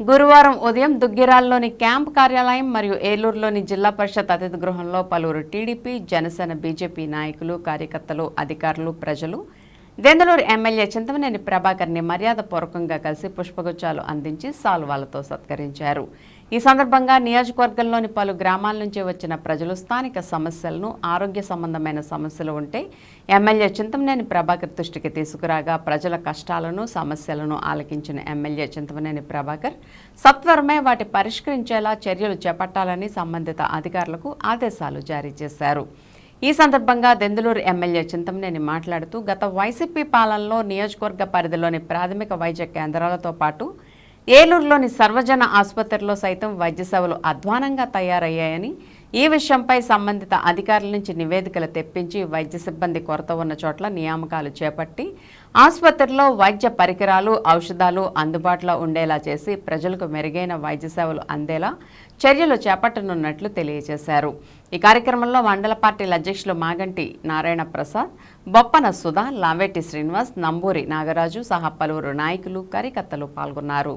గురువారం ఉదయం దుగ్గిరాల్లోని క్యాంప్ కార్యాలయం మరియు ఏలూరులోని జిల్లా పరిషత్ అతిథి గృహంలో పలువురు టీడీపీ జనసేన బీజేపీ నాయకులు కార్యకర్తలు అధికారులు ప్రజలు దెందలూరు ఎమ్మెల్యే చింతమనేని ప్రభాకర్ని మర్యాదపూర్వకంగా కలిసి పుష్పగుచ్చాలు అందించి సాల్వాలతో సత్కరించారు. ఈ సందర్భంగా నియోజకవర్గంలోని పలు గ్రామాల నుంచి వచ్చిన ప్రజలు స్థానిక సమస్యలను ఆరోగ్య సంబంధమైన సమస్యలు ఉంటే ఎమ్మెల్యే చింతమనేని ప్రభాకర్ దృష్టికి తీసుకురాగా ప్రజల కష్టాలను సమస్యలను ఆలకించిన ఎమ్మెల్యే చింతమనేని ప్రభాకర్ సత్వరమే వాటి పరిష్కరించేలా చర్యలు చేపట్టాలని సంబంధిత అధికారులకు ఆదేశాలు జారీ చేశారు. ఈ సందర్భంగా దెందులూరు ఎమ్మెల్యే చింతమనేని మాట్లాడుతూ గత వైసీపీ పాలనలో నియోజకవర్గ పరిధిలోని ప్రాథమిక వైద్య కేంద్రాలతో పాటు ఏలూరులోని సర్వజన ఆసుపత్రిలో సైతం వైద్య సేవలు అధ్వానంగా తయారయ్యాయని ఈ విషయంపై సంబంధిత అధికారుల నుంచి నివేదికలు తెప్పించి వైద్య సిబ్బంది కొరత ఉన్న చోట్ల నియామకాలు చేపట్టి ఆసుపత్రిలో వైద్య పరికరాలు ఔషధాలు అందుబాటులో ఉండేలా చేసి ప్రజలకు మెరుగైన వైద్య సేవలు అందేలా చర్యలు చేపట్టనున్నట్లు తెలియజేశారు. ఈ కార్యక్రమంలో మండల పార్టీల అధ్యక్షులు మాగంటి నారాయణ ప్రసాద్ బొప్పన సుధా లావెట్టి శ్రీనివాస్ నంబూరి నాగరాజు సహా పలువురు నాయకులు కార్యకర్తలు పాల్గొన్నారు.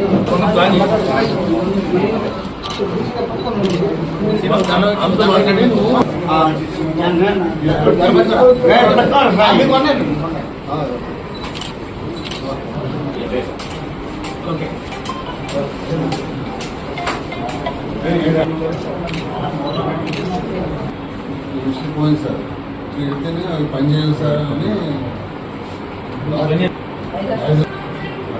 ఐదు పోయింది సార్ మీరు వెళ్తేనే అవి పనిచేయాలి సార్ అని